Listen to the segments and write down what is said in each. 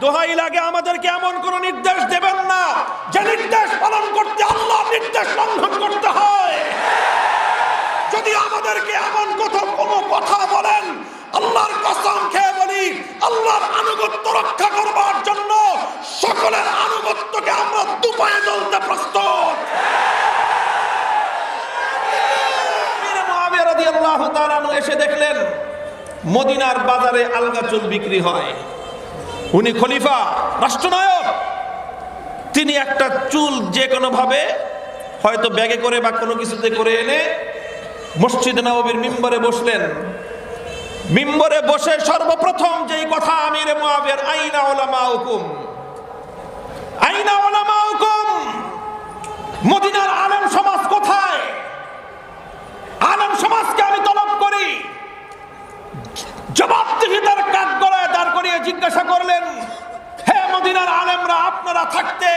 দোহাই লাগে আমাদেরকে এমন কোন নির্দেশ দেবেন না। যে নির্দেশ পালন করতে আল্লাহ নির্দেশ লঙ্ঘন করতে হয়। যদি আমাদেরকে এমন কথা কোনো কথা বলেন, আল্লাহর কসম খেয়ে বলি, আল্লাহর আনুগত্য রক্ষা করবার জন্য সকলের আনুগত্যকে আমরা দুপায়ে চলতে প্রস্তুত। এসে দেখলেন, মদিনার বাজারে আলগা চুল বিক্রি হয়। উনি খলিফা, রাষ্ট্রনায়ক। তিনি একটা চুল যে কোনো ভাবে হয়তো ব্যাগে করে বা কোনো কিছুতে করে এনে মসজিদ নববীর মিম্বরে বসলেন। মিম্বরে বসে সর্বপ্রথম যেই কথা আমির মুয়াবিয়ার আইনা ওলামা হুকুম আইনা ওলামা হুকুম মদিনার আলেম সমাজ কোথায়? আলেম সমাজকে আমি তলব করি। জবাবদিহিতার কাক দাঁড় জিজ্ঞাসা করলেন, হে মদিনার আলেমরা, আপনারা থাকতে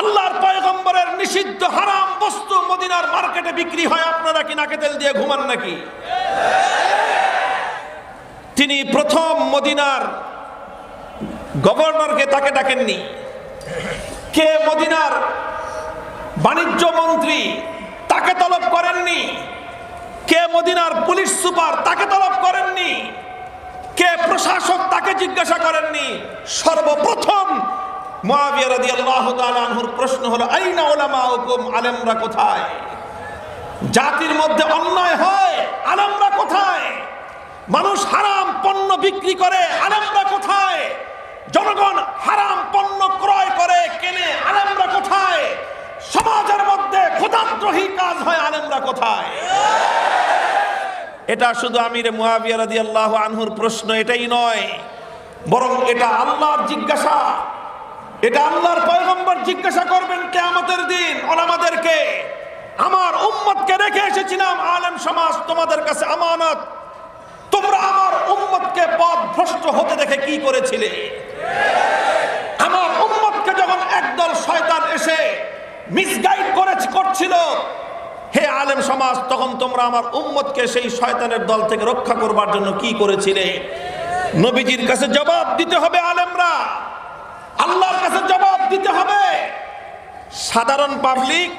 আল্লাহর পয়গম্বরের নিষিদ্ধ হারাম বস্তু মদিনার মার্কেটে বিক্রি হয়, আপনারা কি নাকে তেল দিয়ে ঘুমান নাকি? তিনি প্রথম মদিনার গভর্নরকে তাকে ডাকেননি। কে মদিনার বাণিজ্য মন্ত্রী তাকে তলব করেননি? কে মদিনার পুলিশ সুপার তাকে তলব করেননি? কে প্রশাসক তাকে জিজ্ঞাসা করেননি? সর্বপ্রথম প্রশ্ন হলো, আইনা উলামা হুকুম আলেমরা কোথায়? জাতির মধ্যে অন্যায় হয়, আলেমরা কোথায়? মানুষ হারাম পণ্য বিক্রি করে, আলেমরা কোথায়? জনগণ হারাম পণ্য ক্রয় করে, কেনে, আলেমরা কোথায়? সমাজের মধ্যে খোদাদ্রোহী কাজ হয়, আলেমরা কোথায়? এটা শুধু আমির মুয়াবিয়া রাদিয়াল্লাহু আনহুর প্রশ্ন, এটাই নয়। বরং এটা আল্লাহর জিজ্ঞাসা। এটা আল্লাহর পয়গম্বর জিজ্ঞাসা করবেন কেয়ামতের দিন, ওলামাদেরকে, আমার উম্মতকে রেখে এসেছিলাম আলেম সমাজ, তোমাদের কাছে আমানত। তোমরা আমার উম্মতকে পথ ভ্রষ্ট হতে দেখে কি করেছিলে? আমার উম্মতকে যখন একদল শয়তান এসে মিসগাইড করে করছিল হে আলেম সমাজ, তখন তোমরা আমার উম্মতকে সেই শয়তানের দল থেকে রক্ষা করবার জন্য কি করেছিলে? নবীজির কাছে জবাব দিতে হবে আলেমরা। আল্লাহর কাছে জবাব দিতে হবে। সাধারণ পাবলিক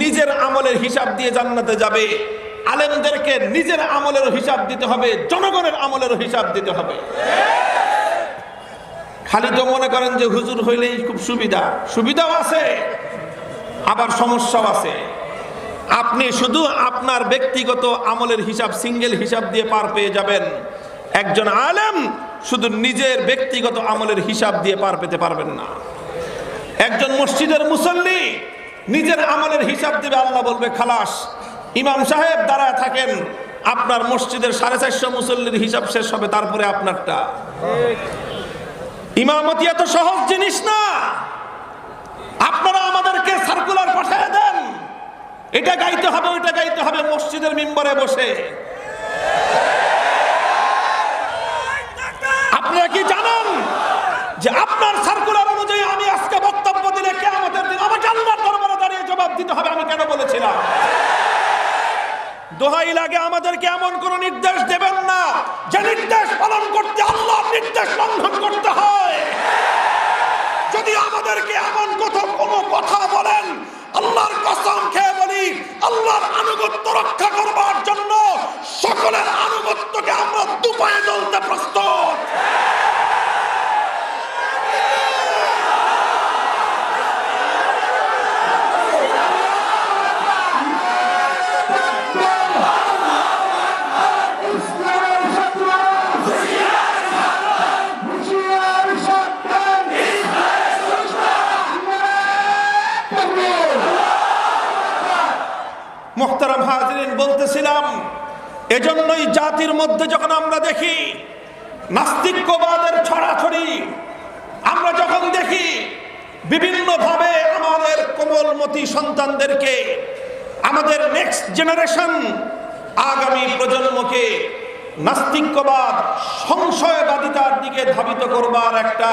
নিজের আমলের হিসাব দিয়ে জান্নাতে যাবে। আলেমদেরকে নিজের আমলের হিসাব দিতে হবে, জনগণের আমলের হিসাব দিতে হবে। খালি তো মনে করেন যে হুজুর হইলেই খুব সুবিধা। সুবিধাও আছে, আবার সমস্যাও আছে। আপনি শুধু আপনার ব্যক্তিগত আমলের হিসাব, সিঙ্গেল হিসাব দিয়ে পার পেয়ে যাবেন। একজন আলেম শুধু নিজের ব্যক্তিগত আমলের হিসাব দিয়ে পার পেতে পারবেন না। একজন মসজিদের মুসল্লি নিজের আমলের হিসাব দিবে, আল্লাহ বলবে, খালাস, ইমাম সাহেব দাঁড়ায় থাকেন, আপনার মসজিদের সাড়ে চারশো মুসল্লির হিসাব শেষ হবে, তারপরে আপনারটা। ইমামতি এত সহজ জিনিস না আপনারা আমাদেরকে সার্কুলার পাঠিয়ে দেন এটা গাইতে হবে, ওইটা গাইতে হবে, মসজিদের মেম্বারে বসে। আপনারা কি জানেন যে আপনার সার্কুলার অনুযায়ী আমি আজকে বক্তব্য দিলে কে আমাদের দিন আমাকে আল্লাহর দরবারে দাঁড়িয়ে জবাব দিতে হবে, আমি কেন বলেছিলাম? দোহাই লাগে আমাদেরকে এমন কোন নির্দেশ দেবেন না, যে নির্দেশ পালন করতে আল্লাহ নির্দেশ লঙ্ঘন করতে হয়। যদি আমাদেরকে এমন কথা কোনো কথা বলেন, আল্লাহর কসম খেয়ে বলি আল্লাহর আনুগত্য রক্ষা করবার জন্য সকলের আনুগত্যকে আমরা দুপায়ে চলতে প্রস্তুত। মোহতারাম হাজরিন বলতেছিলাম, এজন্যই জাতির মধ্যে যখন আমরা দেখি নাস্তিক্যবাদের ছড়াছড়ি, আমরা যখন দেখি বিভিন্নভাবে আমাদের কোমলমতি সন্তানদেরকে, আমাদের নেক্সট জেনারেশন আগামী প্রজন্মকে নাস্তিক্যবাদ, সংশয়বাদিতার দিকে ধাবিত করবার একটা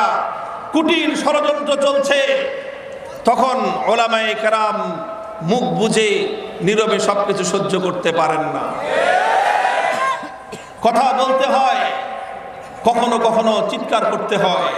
কুটিল ষড়যন্ত্র চলছে, তখন ওলামায়ে কেরাম মুখ বুঝে নীরবে সবকিছু সহ্য করতে পারেন না। কথা বলতে হয় কখনো কখনো চিৎকার করতে হয়।